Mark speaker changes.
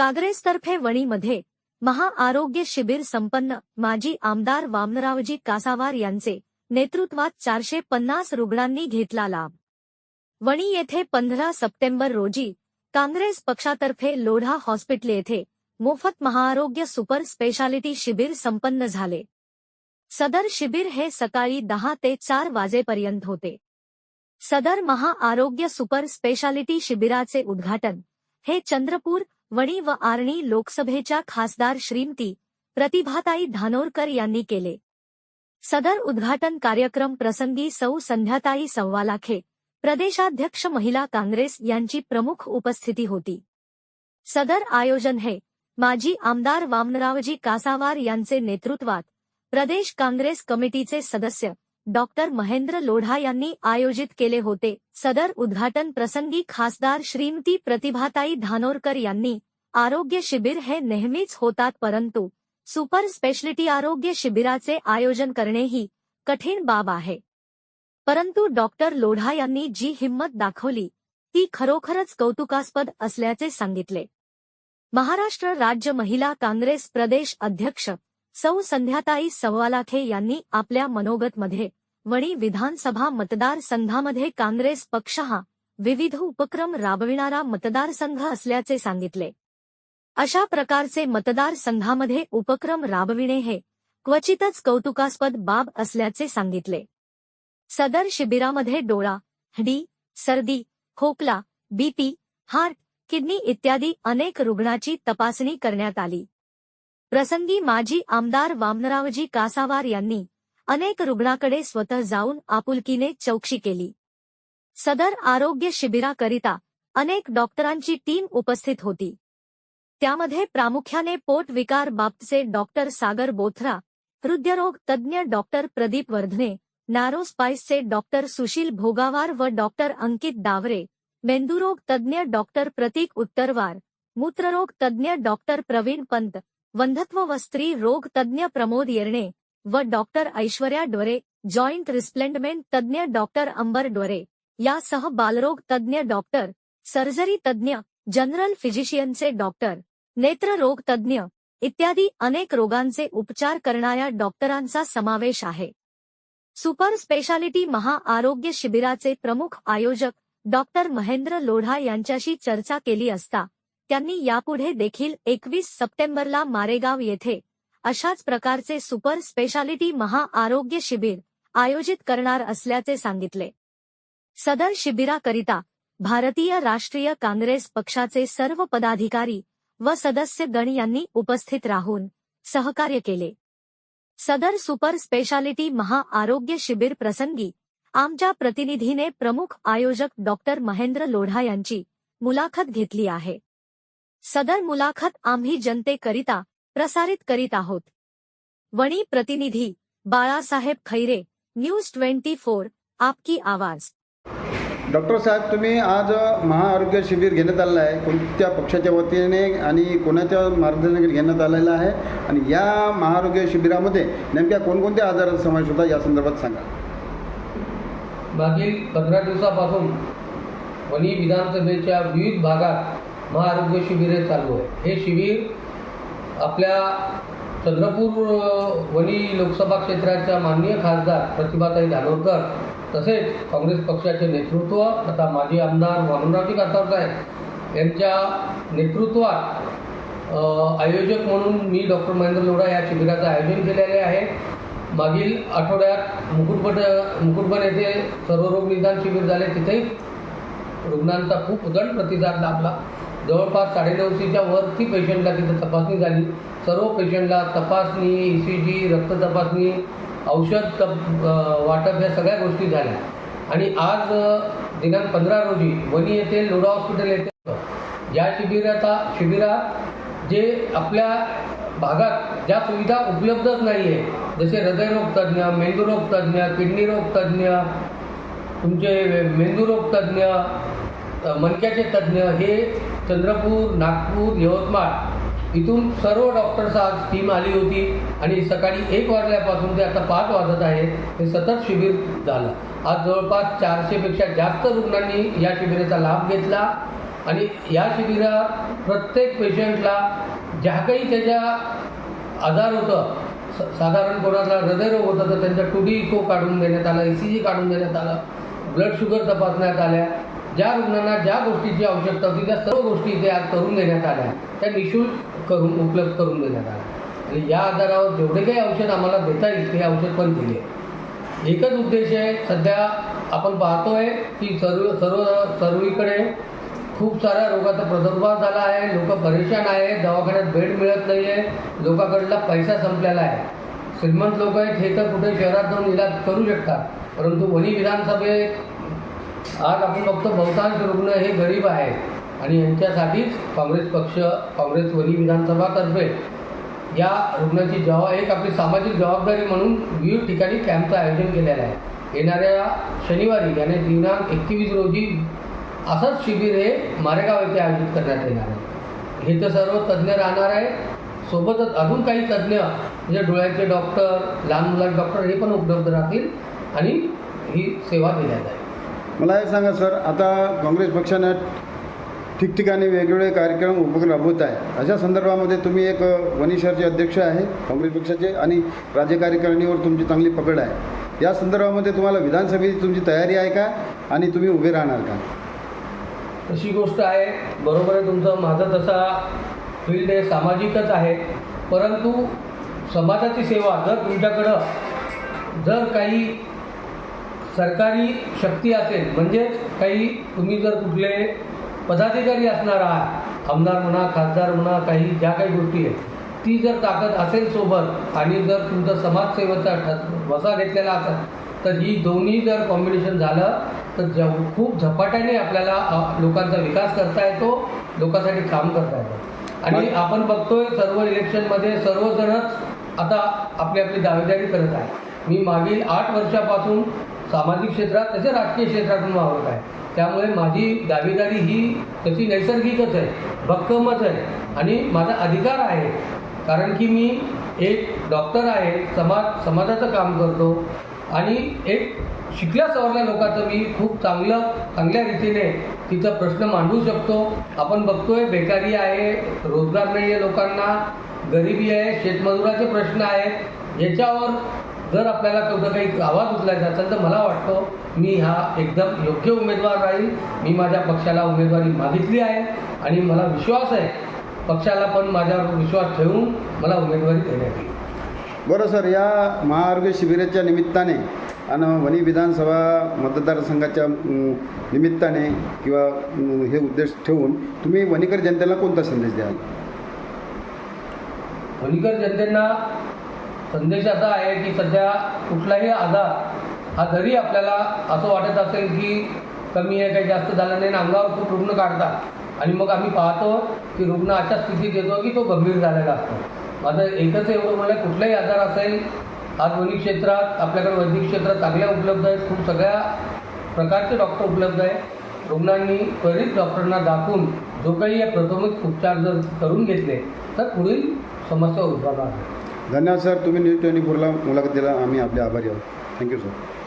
Speaker 1: काँग्रेसतर्फे वणीमध्ये महाआरोग्य शिबिर संपन्न माजी आमदार वामनरावजी कासावार यांचे नेतृत्वात चारशे पन्नास रुग्णांनी घेतला लाभ. वणी येथे पंधरा सप्टेंबर रोजी काँग्रेस पक्षातर्फे लोढा हॉस्पिटल येथे मोफत महाआरोग्य सुपर स्पेशालिटी शिबिर संपन्न झाले. सदर शिबिर हे सकाळी दहा ते चार वाजेपर्यंत होते. सदर महाआरोग्य सुपर स्पेशालिटी शिबिराचे उद्घाटन हे चंद्रपूर वणी व आर्णी लोकसभेच्या खासदार श्रीमती प्रतिभाताई धानोरकर यांनी केले. सदर उद्घाटन कार्यक्रम प्रसंगी सौ संध्याताई सव्वालाखे प्रदेशाध्यक्ष महिला काँग्रेस यांची प्रमुख उपस्थिती होती. सदर आयोजन हे माजी आमदार वामनरावजी कासावार यांचे नेतृत्वात प्रदेश काँग्रेस कमिटीचे सदस्य डॉक्टर महेंद्र लोढा यांनी आयोजित केले होते. सदर उद्घाटन प्रसंगी खासदार श्रीमती प्रतिभाताई धानोरकर यांनी आरोग्य शिबिर हे नेहमीच होतात परंतु सुपर स्पेशलिटी आरोग्य शिबिराचे आयोजन करणे ही कठीण बाब आहे. परंतु डॉक्टर लोढा यांनी जी हिंमत दाखवली ती खरोखरच कौतुकास्पद असल्याचे सांगितले. महाराष्ट्र राज्य महिला काँग्रेस प्रदेश अध्यक्ष सौ संध्याताई सव्वालाखे यांनी आपल्या मनोगतमध्ये वणी विधानसभा मतदारसंघामध्ये काँग्रेस पक्ष हा विविध उपक्रम राबविणारा मतदारसंघ असल्याचे सांगितले. अशा प्रकारचे मतदारसंघामध्ये उपक्रम राबविणे हे क्वचितच कौतुकास्पद बाब असल्याचे सांगितले. सदर शिबिरामध्ये डोळा डी सर्दी खोकला बीपी हार्ट किडनी इत्यादी अनेक रुग्णाची तपासणी करण्यात आली. प्रसंगी माजी आमदार वामनरावजी कासावार यांनी अनेक रुग्णाकडे स्वतः जाऊन आपुलकीने चौकशी केली. सदर आरोग्य शिबिराकरिता अनेक डॉक्टरांची टीम उपस्थित होती. त्यामध्ये प्रामुख्याने पोट विकार बाबतचे डॉक्टर सागर बोथरा हृदयरोग तज्ज्ञ डॉक्टर प्रदीप वर्धने नॅरो स्पाइसचे डॉक्टर सुशील भोगावार व डॉक्टर अंकित दावरे मेंदुरोग तज्ज्ञ डॉक्टर प्रतीक उत्तरवार मूत्ररोग तज्ज्ञ डॉक्टर प्रवीण पंत वंधत्व व स्त्री रोग तज्ज्ञ प्रमोद येरणे व डॉक्टर ऐश्वर्या डोरे जॉईंट रिस्प्लेंडमेंट तज्ज्ञ डॉक्टर अंबर डोरे यासह बालरोग तज्ज्ञ डॉक्टर सर्जरी तज्ज्ञ जनरल फिजिशियनचे डॉक्टर नेत्ररोग तज्ज्ञ इत्यादी अनेक रोगांचे उपचार करणाऱ्या डॉक्टरांचा समावेश आहे. सुपर स्पेशालिटी महाआरोग्य शिबिराचे प्रमुख आयोजक डॉक्टर महेंद्र लोढा यांच्याशी चर्चा केली असता त्यांनी यापुढे देखील एकवीस सप्टेंबरला मारेगाव येथे अशाच प्रकारचे सुपर स्पेशालिटी महाआरोग्य शिबिर आयोजित करणार असल्याचे सांगितले. सदर शिबिराकरिता भारतीय राष्ट्रीय काँग्रेस पक्षाचे सर्व पदाधिकारी व सदस्य गण यांनी उपस्थित राहून सहकार्य केले. सदर सुपर स्पेशालिटी महाआरोग्य शिबिर प्रसंगी आमच्या प्रतिनिधीने प्रमुख आयोजक डॉक्टर महेंद्र लोढा यांची मुलाखत घेतली आहे. सदर मुलाखत आम्ही जनतेकरिता प्रसारित करीत आहोत. वणी प्रतिनिधी Balasaheb Khaire news twenty four आपकी आवाज.
Speaker 2: डॉक्टर साहेब तुम्ही आज महाआरोग्य शिबिर घेण्यात आलेलं आहे. कोणत्या पक्षाच्या वतीने आणि कोणाच्या मार्गदर्शनाखाली घेण्यात आलेलं आहे? आणि या महाआरोग्य शिबिरामध्ये नेमक्या कोणकोणत्या आजाराचा समावेश होता या संदर्भात सांगा.
Speaker 3: मागील पंधरा दिवसापासून वणी विधानसभेच्या विविध भागात महाआरोग्य शिबिरे चालू आहे. हे शिबिर आपल्या चंद्रपूर वणी लोकसभा क्षेत्राच्या माननीय खासदार प्रतिभाताई धानोरकर तसेच काँग्रेस पक्षाचे नेतृत्व तथा माजी आमदार वामनरावजी कासारसाहेब यांच्या नेतृत्वात आयोजक म्हणून मी डॉक्टर महेंद्र लोढा या शिबिराचं आयोजन केलेले आहे. मागील आठवड्यात मुकुटपट मुकुटबन येथे सर्वरोग निदान शिबिर झाले. तिथेही रुग्णांचा खूप उदंड प्रतिसाद लाभला. जवळपास साडेनऊशेच्या वरती पेशंटला तिथं तपासणी झाली. सर्व पेशंटला तपासणी ई सी जी रक्त तपासणी औषध तप वाटप या सगळ्या गोष्टी झाल्या. आणि आज दिनांक पंधरा रोजी वणी येथे लोढा हॉस्पिटल येथे या शिबिराचा शिबिरात जे आपल्या भागात ज्या सुविधा उपलब्धच नाही आहे जसे हृदयरोग तज्ज्ञ मेंदुरोग तज्ज्ञ किडनी रोग तज्ज्ञ तुमचे मेंदुरोग तज्ज्ञ मणक्याचे तज्ज्ञ हे चंद्रपूर नागपूर यवतमाळ. इथून सर्व डॉक्टर्स आज टीम आली होती आणि सकाळी एक वाजल्यापासून ते आता पाच वाजत आहे. हे सतत शिबिर झालं. आज जवळपास चारशेपेक्षा जास्त रुग्णांनी या शिबिराचा लाभ घेतला आणि या शिबिरात प्रत्येक पेशंटला ज्या काही त्याच्या आजार होतं स साधारण कोणाला हृदयरोग होता तर त्यांचा टू डी इको काढून देण्यात आला ई सी जी काढून देण्यात आला ब्लड शुगर तपासण्यात आल्या. ज्या रुग्णांना ज्या गोष्टीची आवश्यकता होती त्या सर्व गोष्टी इथे आज करून देण्यात आल्या. त्या निशुल्क करून उपलब्ध करून देण्यात आल्या. आणि या आजारावर जेवढे काही औषध आम्हाला देता येईल ते औषध पण दिले. एकच उद्देश आहे सध्या आपण पाहतोय की सर्व सर्व सर्वीकडे खूप साऱ्या रोगाचा प्रादुर्भाव झाला आहे. लोक परेशान आहे दवाखान्यात बेड मिळत नाही आहे लोकांकडला पैसा संपलेला आहे. श्रीमंत लोक आहेत हे तर कुठे शहरात जाऊन इलाज करू शकतात. परंतु वणी विधानसभेत आज आपण बघतो बहुतांश रुग्ण हे गरीब आहेत आणि यांच्यासाठीच काँग्रेस पक्ष काँग्रेस वणी विधानसभातर्फे या रुग्णाची जवा एक आपली सामाजिक जबाबदारी म्हणून विविध ठिकाणी कॅम्पचं आयोजन केलेलं आहे. येणाऱ्या शनिवारी याने दिनांक एकवीस रोजी असंच शिबिर हे मारेगाव येथे आयोजित करण्यात येणार आहे. हे तर सर्व तज्ज्ञ राहणार आहे सोबतच अजून काही तज्ज्ञ म्हणजे डोळ्याचे डॉक्टर लहान मुलांचे डॉक्टर हे पण उपलब्ध राहतील आणि ही सेवा देण्यात आहे
Speaker 2: मला एक सांगा सर. आता काँग्रेस पक्षानं ठिकठिकाणी वेगवेगळे कार्यक्रम उपक्रम राबवत आहे. अशा संदर्भामध्ये तुम्ही एक वनिशरचे अध्यक्ष आहे काँग्रेस पक्षाचे आणि राज्य कार्यकारिणीवर तुमची चांगली पकड आहे. या संदर्भामध्ये तुम्हाला विधानसभेची तुमची तयारी आहे का? आणि तुम्ही उभे राहणार का?
Speaker 3: तशी गोष्ट आहे. बरोबर आहे तुमचं. माझं तसा फील्ड हे सामाजिकच आहे. परंतु समाजाची सेवा जर तुमच्याकडं जर काही सरकारी शक्ती असेल म्हणजेच काही तुम्ही जर कुठले पदाधिकारी असणार आहात आमदार म्हणा खासदार म्हणा काही ज्या काही गोष्टी आहेत ती जर ताकद असेल सोबत आणि जर तुमचा समाजसेवेचा ठस वसा घेतलेला असेल तर ही दोन्ही जर कॉम्बिनेशन झालं तर जेव खूप झपाट्याने आपल्याला लोकांचा विकास करता येतो लोकांसाठी काम करता येतं. आणि आपण बघतोय सर्व इलेक्शनमध्ये सर्वजणच आता आपली आपली दावेदारी करत आहे. मी मागील आठ वर्षापासून सामाजिक क्षेत्रात तसे राजकीय क्षेत्रातून वावरत आहे. त्यामुळे माझी दावेदारी ही तशी नैसर्गिकच आहे भक्कमच आहे आणि माझा अधिकार आहे. कारण की मी एक डॉक्टर आहे समाज समाजाचं काम करतो आणि एक शिकल्या सवरल्या लोकांचं मी खूप चांगलं चांगल्या रीतीने तिचा प्रश्न मांडू शकतो. आपण बघतोय बेकारी आहे रोजगार नाही आहे लोकांना गरिबी आहे शेतमजुराचे प्रश्न आहेत. याच्यावर जर आपल्याला कुठं काही आवाज उचलायचा असेल तर मला वाटतं मी हा एकदम योग्य उमेदवार राहील. मी माझ्या पक्षाला उमेदवारी मागितली आहे आणि मला विश्वास आहे पक्षाला पण माझ्यावर विश्वास ठेवून मला उमेदवारी देण्यात येईल.
Speaker 2: बरं सर या महाआरोग्य शिबिराच्या निमित्ताने आणि वणी विधानसभा मतदारसंघाच्या निमित्ताने किंवा हे उद्देश ठेवून तुम्ही वणीकर जनतेला कोणता संदेश द्याल?
Speaker 3: वणीकर जनतेंना संदेश असा आहे की सध्या कुठलाही आजार हा जरी आपल्याला असं वाटत असेल की कमी आहे काही जास्त झालं नाही आणि अंगावर खूप रुग्ण काढतात. आणि मग आम्ही पाहतो की रुग्ण अशा स्थितीत येतो की तो गंभीर झालेला असतो. माझं एकच एवढं म्हणलं कुठलाही आजार असेल आज वणी क्षेत्रात आपल्याकडे वैद्यकीय क्षेत्रात चांगल्या उपलब्ध आहेत खूप सगळ्या प्रकारचे डॉक्टर उपलब्ध आहेत. रुग्णांनी त्वरित डॉक्टरांना दाखवून जो काही या प्रथमच उपचार जर करून घेतले तर पुढील समस्या उद्भवणार नाही
Speaker 2: धन्यवाद सर तुम्ही न्यूज ट्वेंटी फोरला मुलाखत दिला आम्ही आपले आभारी आहोत. Thank you sir.